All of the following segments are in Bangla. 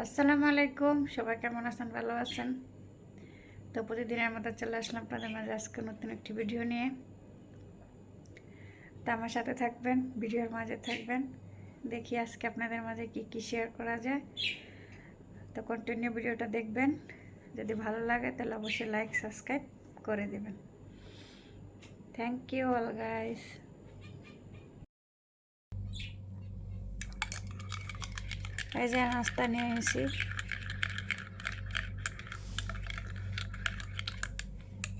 আসসালামু আলাইকুম। সবাই কেমন আছেন? ভালো আছেন? তো প্রতিদিনের মতো চলে আসলাম আপনাদের মাঝে আজকে নতুন একটি ভিডিও নিয়ে। তো আমার সাথে থাকবেন, ভিডিওর মাঝে থাকবেন। দেখি আজকে আপনাদের মাঝে কি কি শেয়ার করা যায়। তো কন্টিনিউ ভিডিওটা দেখবেন। যদি ভালো লাগে তাহলে অবশ্যই লাইক সাবস্ক্রাইব করে দেবেন। থ্যাংক ইউ অল গাইস এই যে নাস্তা নিয়ে এসেছি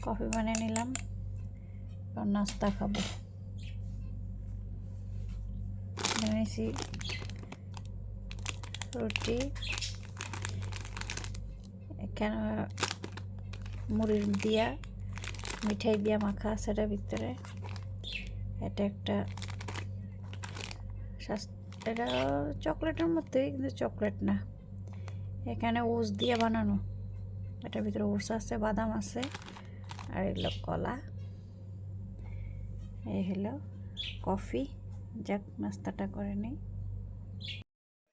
কফি বানিয়ে নিলাম আর নাস্তা খাব। নিয়েছি রুটি, এখানে মুড়ির দিয়া, মিঠাই দিয়া মাখা আছে ভিতরে। এটা একটা স্বাস্থ্য এটা চকলেটের মধ্যেই, কিন্তু চকলেট না। এখানে ওস দিয়ে বানানো। এটার ভিতরে ওস আছে, বাদাম আছে, আর এগুলো কলা। এই হলো কফি। যাক, নাস্তাটা করে নিই।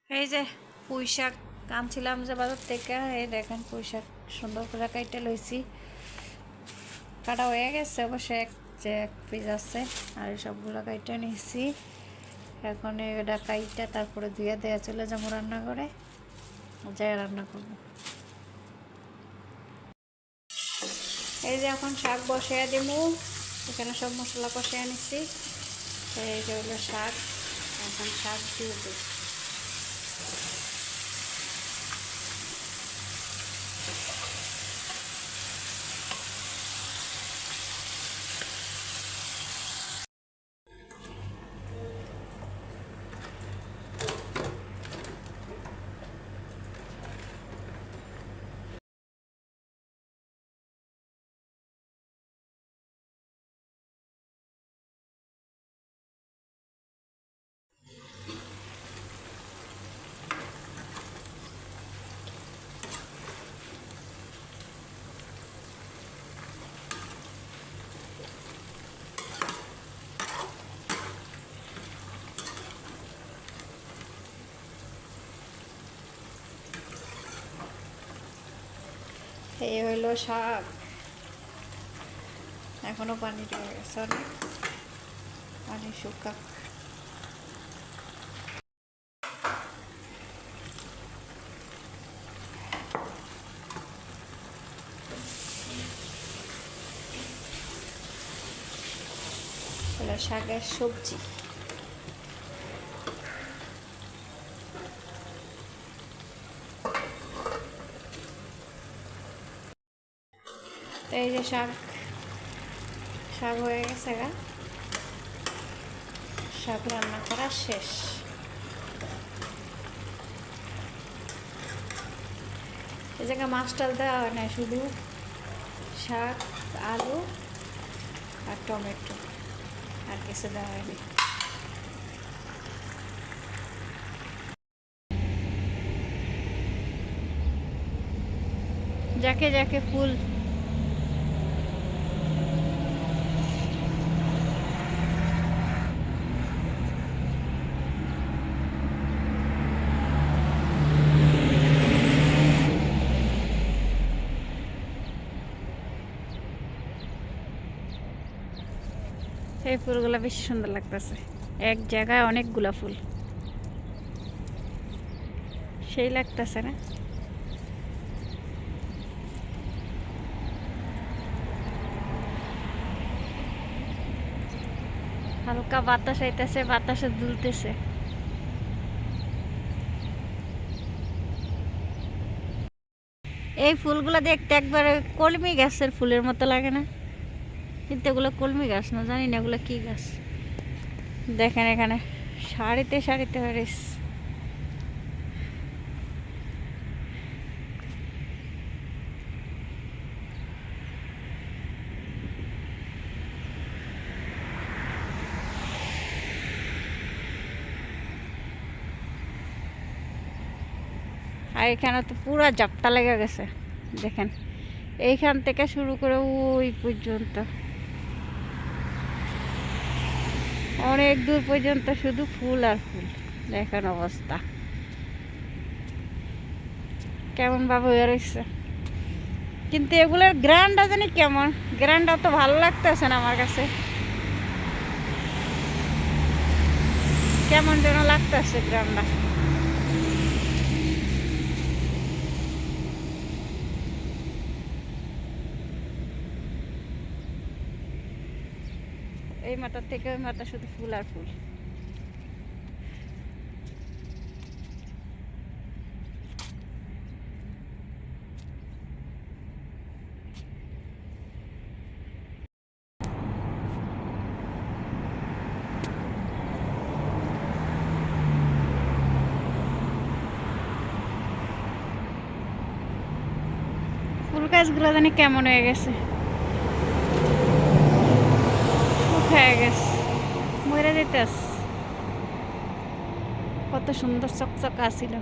এই যে পুঁই শাক আনছিলাম যে বাজার থেকে। এই দেখেন পুঁই শাক সুন্দর করে কাইটে লইছি। কাটা হয়ে গেছে অবশ্য, এক যে এক পিস আছে, আর সবগুলো কাইটে নিয়েছি। এখন এটা কাইটা তারপরে ধুয়ে দেয়া চলে যাব রান্না করে যাই রান্না করব। এই যে এখন শাক বসিয়ে দিব এখানে সব মশলা কষিয়ে নিচ্ছি এই যে হলো শাক। এখন শাক দিয়ে দিই এই হইল শাক। এখনও পানি রয়ে গেছে পানি শুকা। হলো শাকের সবজি। তো এই যে শাক। শাক হয়ে গেছে গা। শাক রান্না করা শেষ। এই জায়গায় মাছ টাল দেওয়া হয় না শুধু শাক, আলু আর টমেটো আর কিছু দেওয়া হয়নি। যাকে যাকে ফুল এই ফুলগুলো বেশি সুন্দর লাগতেছে। এক জায়গায় অনেকগুলা ফুল। সেই লাগতেছে না? হালকা বাতাস আইতেছে, বাতাসে দুলতেছে। এই ফুলগুলো দেখতে একবারে কলমি গাছের ফুলের মতো লাগে না? কিন্তু এগুলো কলমি গাছ না, জানি না এগুলো কী গাছ। দেখেন এখানে, সারিতে সারিতে হরিস আর এখানে তো পুরো জাপটা লেগে গেছে, দেখেন। এইখান থেকে শুরু করে ওই পর্যন্ত। অনেক দূর পর্যন্ত শুধু ফুল আর ফুল। দেখেন অবস্থা। কেমন ভাবে হয়ে রয়েছে কিন্তু এগুলোর গ্রান্ডটা জানি কেমন? গ্রান্ডটা তো ভালো লাগতেছে না আমার কাছে। কেমন যেন লাগতেছে গ্রান্ডটা এই মাথার থেকে ওই মাথা শুধু ফুল আর ফুল। ফুল গাছগুলো জানি কেমন হয়ে গেছে। শুকায় গেছে মরে যেতেস কত সুন্দর চকচক আসিল